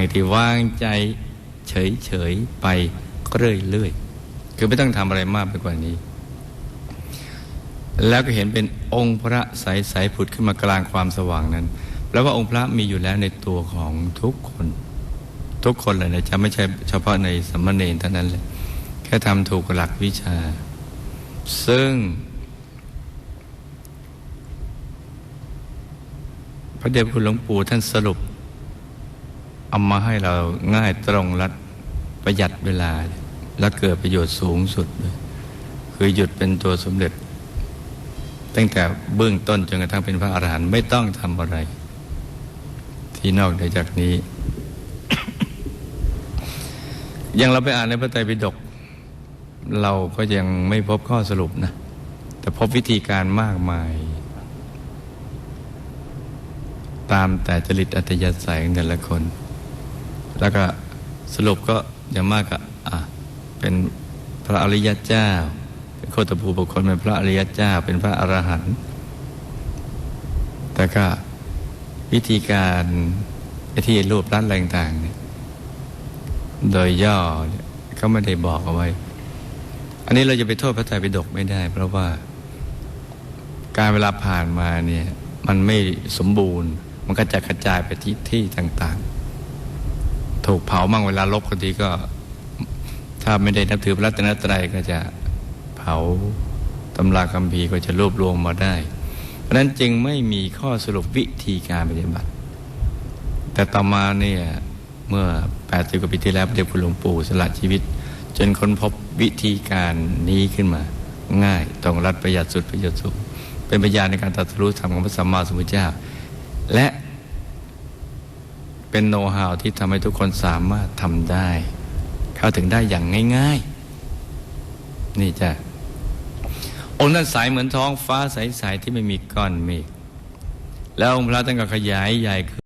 อีกทีวางใจเฉยๆไปเรื่อยๆคือไม่ต้องทำอะไรมากไปกว่านี้ แล้วก็เห็นเป็นองค์พระใสๆผุดขึ้นมากลางความสว่างนั้นแปล้วว่าองค์พระมีอยู่แล้วในตัวของทุกคน ทุกคนเลยนะจะไม่ใช่เฉพาะในสมมาเนรเท่านั้นเลยแค่ทำถูกหลักวิชา ซึ่งพระเดชพระคุณหลวงปู่ท่านสรุป เอามาให้เราง่ายตรงรัดประหยัดเวลา และเกิดประโยชน์สูงสุดเลยคือหยุดเป็นตัวสมเด็จ ตั้งแต่เบื้องต้นจนกระทั่งเป็นพระอรหันต์ไม่ต้องทำอะไร ที่นอกจากนี้ ยังเราไปอ่านในพระไตรปิฎกเราก็ยังไม่พบข้อสรุปนะ แต่พบวิธีการมากมาย ตามแต่จริตอัตยาศัยของแต่ละคน แล้วก็สรุปก็อย่างมากก็อะเป็นพระอริยเจ้า เป็นโคตภูบุคคลเป็นพระอริยเจ้า เป็นพระอรหันต์แต่ก็วิธีการไอที่รูปรัดอะไรต่างๆเนี่ยโดยย่อเนี่ยก็ไม่ได้บอกเอาไว้ อันนี้เราจะไปโทษพระไตรปิฎกไม่ได้ เพราะว่าการเวลาผ่านมาเนี่ยมันไม่สมบูรณ์ มันก็จะกระจายไปที่ที่ต่างๆ ถูกเผามั่งเวลาลบบางทีก็ ถ้าไม่ได้นับถือพระรัตนตรัยก็จะเผาตำราคัมภีร์ก็จะรวบรวมมาได้ เพราะนั้นจึงไม่มีข้อสรุปวิธีการปฏิบัติ แต่ต่อมาเนี่ยเมื่อ80กว่าปีที่แล้วพระเดชคุณหลวงปู่สละชีวิต จนค้นพบวิธีการนี้ขึ้นมา ง่ายตรงรัดประหยัดสุดประโยชน์สูงเป็นพยานในการตรัสรู้ธรรมของพระสัมมาสัมพุทธเจ้า และ เป็นโน้ตฮาวที่ทำให้ทุกคนสามารถทำได้ เข้าถึงได้อย่างง่าย ๆ นี่จ้ะองค์นั้นใสเหมือนท้องฟ้าใส ๆ ที่ไม่มีก้อนเมฆแล้วองค์พระท่านก็ขยายใหญ่ขึ้น